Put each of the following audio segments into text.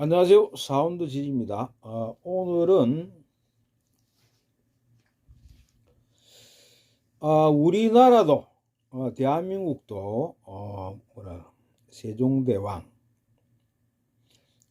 안녕하세요. 사운드 지입니다. 아, 오늘은 아, 우리나라도 어, 대한민국도 어, 뭐라 세종대왕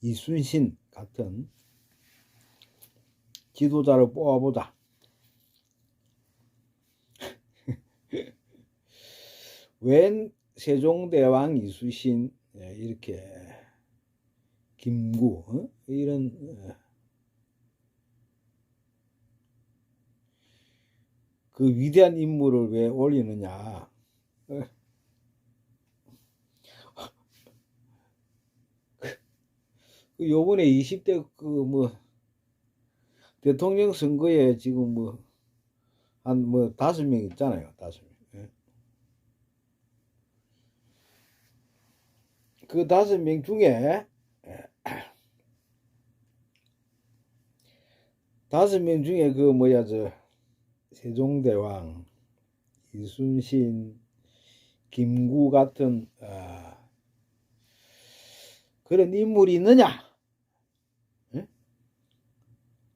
이순신 같은 지도자를 뽑아보자. 웬 세종대왕 이순신 예, 이렇게 김구 어? 이런 어, 그 위대한 인물을 왜 올리느냐? 어. 그 요번에 20대 그 뭐 대통령 선거에 지금 뭐 한 뭐 다섯 명 있잖아요, 다섯 명. 예. 그 다섯 명 중에 다섯 명 중에 그 뭐야 저 세종대왕 이순신 김구 같은 아, 그런 인물이 있느냐? 예?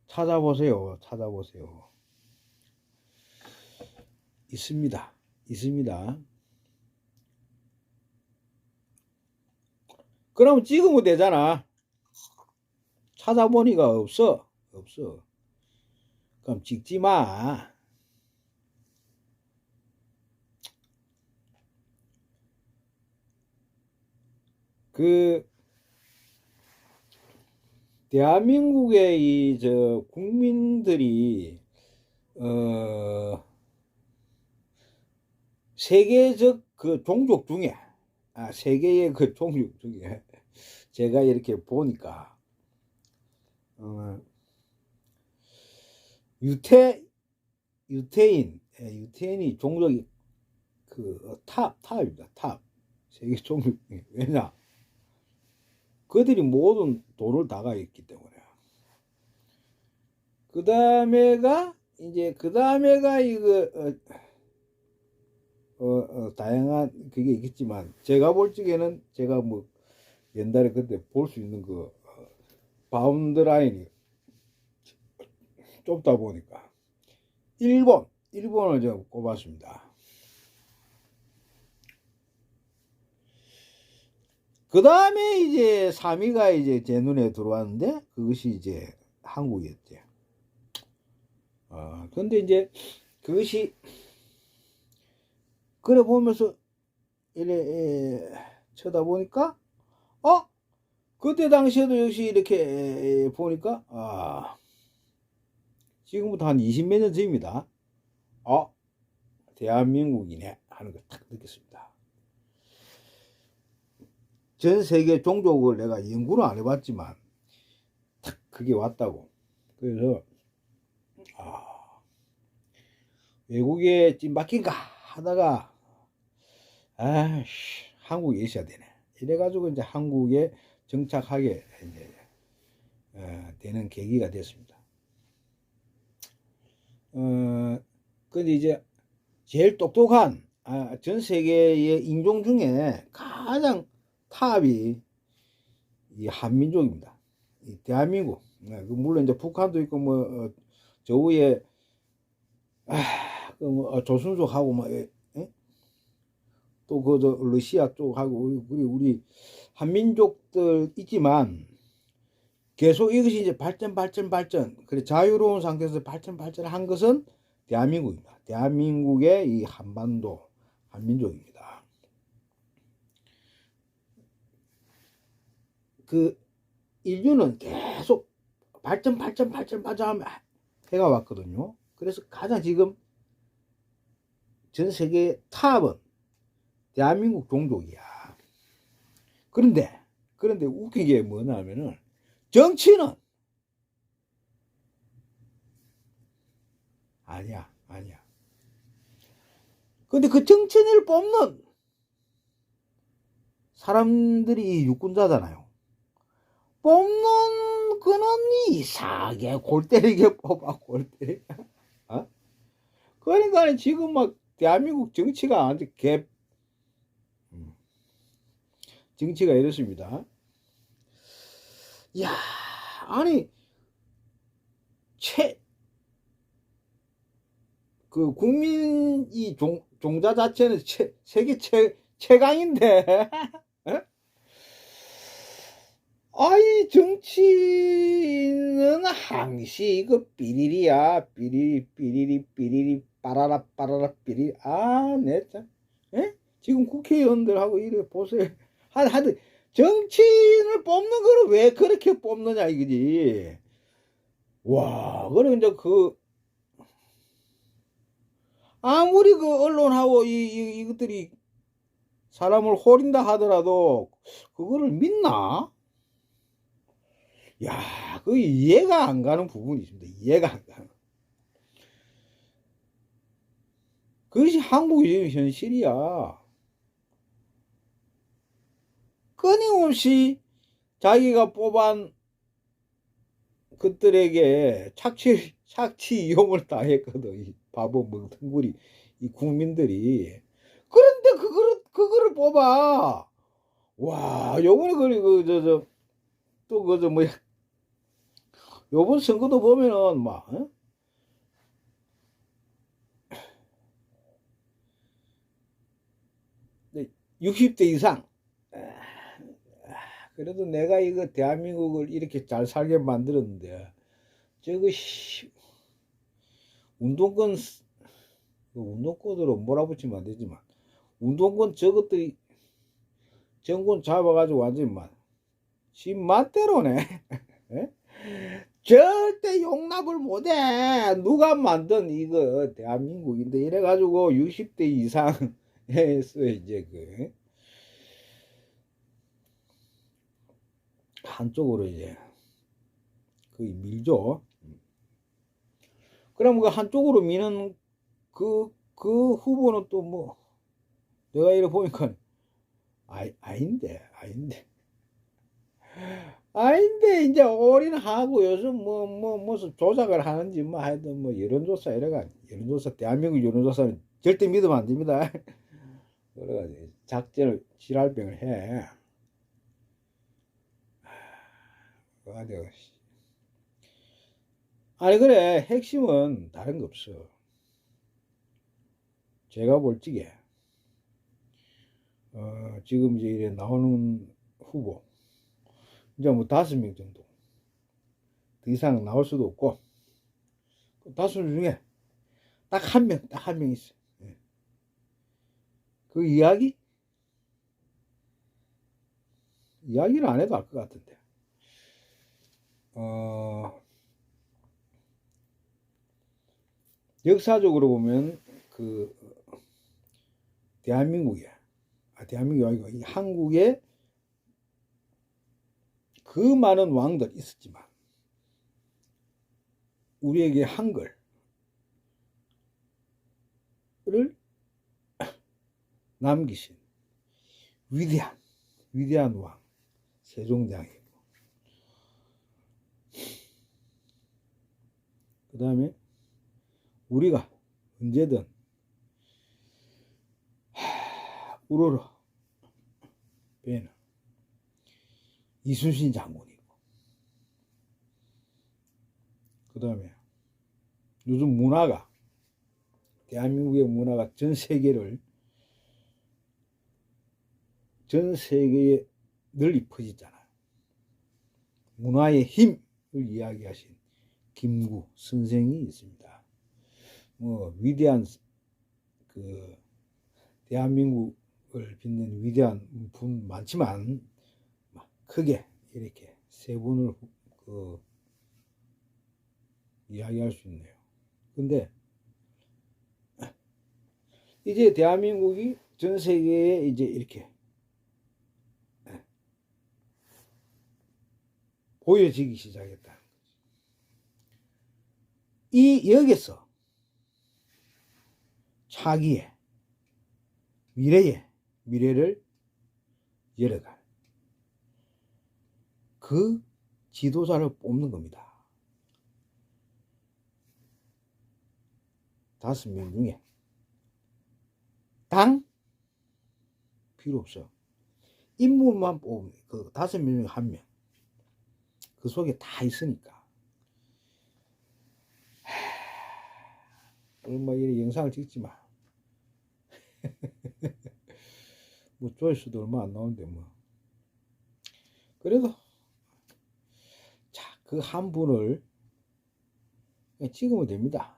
찾아보세요 찾아보세요. 있습니다 있습니다. 그럼 찍으면 되잖아. 찾아보니까 없어 없어 그럼 찍지 마. 그 대한민국의 이 저 국민들이 어 세계적 그 종족 중에 아 세계의 그 종족 중에 제가 이렇게 보니까 유태 유태인 예, 유태인이 종족이 그탑 탑입니다. 탑. 세계 종족. 왜냐? 그들이 모든 돈을 다 가있기 때문에. 그 다음에가 이제 그 다음에가 이거 어, 어, 어, 다양한 그게 있겠지만 제가 볼 적에는 제가 뭐 옛날에 그때 볼 수 있는 그 어, 바운드 라인이 좁다 보니까 일본 일본을 제가 꼽았습니다. 그 다음에 이제 3위가 이제 제 눈에 들어왔는데 그것이 이제 한국이었죠. 아 근데 이제 그것이 그래 보면서 이래 에, 쳐다보니까 어 그때 당시에도 역시 이렇게 에, 보니까 아 지금부터 한 20몇 년 전입니다. 어, 대한민국이네 하는 걸 딱 느꼈습니다. 전 세계 종족을 내가 연구는 안 해봤지만 딱 그게 왔다고. 그래서 아, 외국에 찐박힌가 하다가 아씨 한국에 있어야 되네. 이래가지고 이제 한국에 정착하게 이제 어, 되는 계기가 됐습니다. 어, 근데 이제 제일 똑똑한 아, 전 세계의 인종 중에 가장 탑이 이 한민족입니다. 이 대한민국. 네, 그 물론 이제 북한도 있고 뭐 어, 저 위에 아, 그뭐 어, 조선족하고 뭐 또그저 러시아 쪽하고 우리 우리 한민족들 있지만 계속 이것이 이제 발전, 발전, 발전. 그래 자유로운 상태에서 발전, 발전한 것은 대한민국입니다. 대한민국의 이 한반도 한민족입니다. 그 인류는 계속 발전, 발전, 발전, 발전 해가 왔거든요. 그래서 가장 지금 전 세계 탑은 대한민국 종족이야. 그런데, 그런데 웃긴 게 뭐냐면은 정치는 아니야, 아니야. 근데 그 정치인을 뽑는 사람들이 육군자잖아요. 뽑는 그는 이상하게 골 때리게 뽑아, 골 때리게. 어? 그러니까 지금 막 대한민국 정치가 아주 개, 음. 정치가 이렇습니다. 야, 아니, 최, 그, 국민, 이 종, 종자 자체는 최, 세계 최, 최강인데. 에? 아이, 정치는 항시 이거 삐리리야. 삐리리, 삐리리, 삐리리, 빠라라, 빠라라, 삐리. 아, 네? 지금 국회의원들하고 이래 보세요. 하, 하여튼, 정치인을 뽑는 거를 왜 그렇게 뽑느냐, 이거지. 와, 그래, 이제 그, 아무리 그 언론하고 이, 이, 이것들이 사람을 호린다 하더라도, 그거를 믿나? 야, 그 이해가 안 가는 부분이 있습니다. 이해가 안 가는. 그것이 한국의 현실이야. 끊임없이 자기가 뽑은 그들에게 착취, 착취 이용을 당했거든. 이 바보 멍텅구리, 이 국민들이. 그런데 그거를, 그거를 뽑아. 와, 요번에 그, 그, 저, 저, 또 그, 저, 뭐야. 요번 선거도 보면은, 막, 어? 60대 이상. 그래도 내가 이거 대한민국을 이렇게 잘 살게 만들었는데, 저거, 씨, 운동권, 그 운동권으로 몰아붙이면 안 되지만, 운동권 저것들이 정권 잡아가지고 완전히 만, 지 맛대로네. 예? 절대 용납을 못해. 누가 만든 이거 대한민국인데 이래가지고 60대 이상 에서 이제 그 한쪽으로 이제 그 밀죠. 그럼 그 한쪽으로 미는 그, 그 후보는 또 뭐, 내가 이래 보니까, 아, 아닌데, 아닌데. 아닌데, 이제 올인하고 요즘 뭐, 뭐, 무슨 조작을 하는지 뭐 하여튼 뭐 여론조사 이래가, 여론조사, 대한민국 여론조사는 절대 믿으면 안 됩니다. 그래가지고 작전을, 지랄병을 해. 그래가지고, 아니, 그래, 핵심은 다른 거 없어. 제가 볼 적에, 어, 지금 이제 나오는 후보, 이제 뭐 다섯 명 정도. 더 이상 나올 수도 없고, 그 다섯 명 중에 딱 한 명, 딱 한 명 있어. 예. 그 이야기? 이야기를 안 해도 알 것 같은데. 어, 역사적으로 보면 그 대한민국에 아 대한민국이 아니고 이 한국에 그 많은 왕들 있었지만 우리에게 한글을 남기신 위대한 위대한 왕 세종대왕이고 그 다음에 우리가 언제든 하, 우러러 배는 이순신 장군이고 그 다음에 요즘 문화가 대한민국의 문화가 전 세계를 전 세계에 널리 퍼지잖아요. 문화의 힘을 이야기하신 김구 선생이 있습니다. 뭐 위대한 그 대한민국을 빛낸 위대한 분 많지만 크게 이렇게 세 분을 그 이야기할 수 있네요. 근데 이제 대한민국이 전 세계에 이제 이렇게 보여지기 시작했다. 이 여기서 차기의 미래의 미래를 열어갈 그 지도자를 뽑는 겁니다. 다섯 명 중에 당 필요 없어. 인물만 뽑으면 그 다섯 명 중에 한 명. 그 속에 다 있으니까. 하, 얼마 이 영상을 찍지 마. 뭐 조회수도 얼마 안 나오는데 뭐. 그래도 자, 그 한 분을 찍으면 됩니다.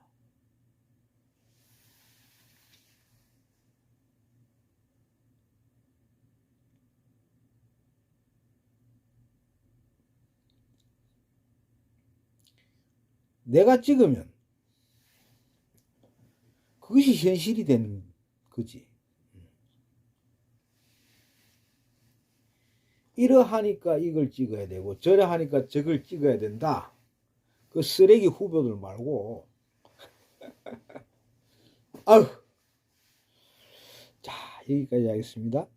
내가 찍으면 그것이 현실이 되는 거지. 이러하니까 이걸 찍어야 되고 저러하니까 저걸 찍어야 된다. 그 쓰레기 후보들 말고 아휴 자 여기까지 하겠습니다.